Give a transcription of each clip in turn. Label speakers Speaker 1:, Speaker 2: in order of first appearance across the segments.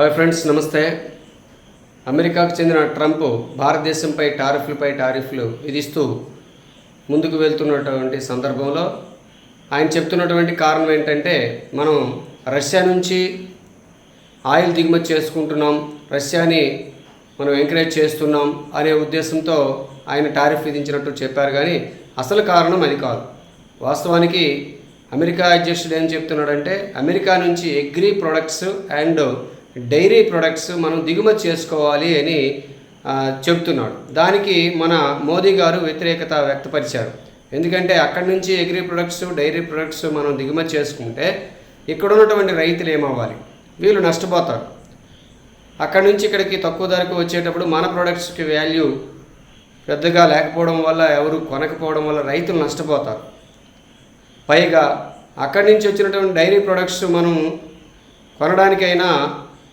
Speaker 1: Hi friends నమస్తే. అమెరికాకు చెందిన ట్రంప్ భారతదేశంపై టారిఫ్లపై టారిఫ్లు విధిస్తూ ముందుకు వెళ్తున్నటువంటి సందర్భంలో ఆయన చెప్తున్నటువంటి కారణం ఏంటంటే మనం రష్యా నుంచి ఆయిల్ దిగుమతి చేసుకుంటున్నాం రష్యాని మనం ఎంకరేజ్ చేస్తున్నాం అనే ఉద్దేశంతో ఆయన టారిఫ్ విధించినట్టు చెప్పారు. కానీ అసలు కారణం అది కాదు. వాస్తవానికి అమెరికా అధ్యక్షుడు ఏం చెప్తున్నాడంటే అమెరికా నుంచి agri products and dairy products మనం దిగుమతి చేసుకోవాలి అని చెబుతున్నాడు చెప్తున్నాడు. దానికి మన మోదీ గారు వ్యతిరేకత వ్యక్తపరిచారు. ఎందుకంటే అక్కడి నుంచి అగ్రి ప్రొడక్ట్స్ డైరీ ప్రొడక్ట్స్ మనం దిగుమతి చేసుకుంటే ఇక్కడ ఉన్నటువంటి రైతులు ఏమవ్వాలి? వీళ్ళు నష్టపోతారు. అక్కడి నుంచి ఇక్కడికి తక్కువ ధరకు వచ్చేటప్పుడు మన ప్రొడక్ట్స్కి వాల్యూ పెద్దగా లేకపోవడం వల్ల ఎవరు కొనకపోవడం వల్ల రైతులు నష్టపోతారు. పైగా అక్కడి నుంచి వచ్చినటువంటి డైరీ ప్రొడక్ట్స్ మనం కొనడానికైనా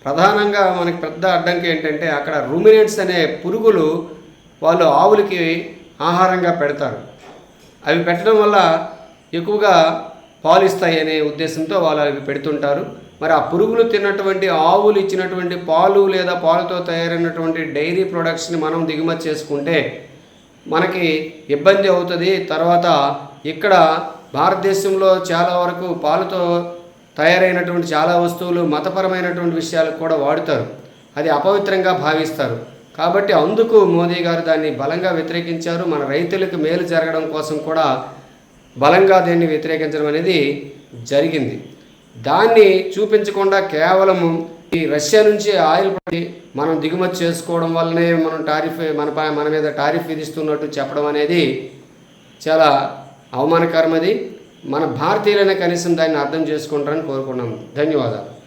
Speaker 1: ప్రధానంగా మనకి పెద్ద అడ్డంకి ఏంటంటే అక్కడ రూమినెంట్స్ అనే పురుగులు వాళ్ళు ఆవులకి ఆహారంగా పెడతారు. అవి పెట్టడం వల్ల ఎక్కువగా పాలు ఇస్తాయి అనే ఉద్దేశంతో వాళ్ళు అవి పెడుతుంటారు. మరి ఆ పురుగులు తిన్నటువంటి ఆవులు ఇచ్చినటువంటి పాలు లేదా పాలతో తయారైనటువంటి డైరీ ప్రొడక్ట్స్ని మనం దిగుమతి చేసుకుంటే మనకి ఇబ్బంది అవుతుంది. తర్వాత ఇక్కడ భారతదేశంలో చాలా వరకు పాలతో తయారైనటువంటి చాలా వస్తువులు మతపరమైనటువంటి విషయాలకు కూడా వాడుతారు. అది అపవిత్రంగా భావిస్తారు. కాబట్టి అందుకు మోదీ గారు దాన్ని బలంగా వ్యతిరేకించారు. మన రైతులకు మేలు జరగడం కోసం కూడా బలంగా దీన్ని వ్యతిరేకించడం అనేది జరిగింది. దాన్ని చూపించకుండా కేవలం ఈ రష్యా నుంచి ఆయిల్ పడి మనం దిగుమతి చేసుకోవడం వల్లనే మనం టారిఫ్ మన మన మీద టారిఫ్ విధిస్తున్నట్టు చెప్పడం అనేది చాలా అవమానకరం అది మన భారతీయులైనా కనీసం దాన్ని అర్థం చేసుకుంటారని కోరుకున్నాం ధన్యవాదాలు.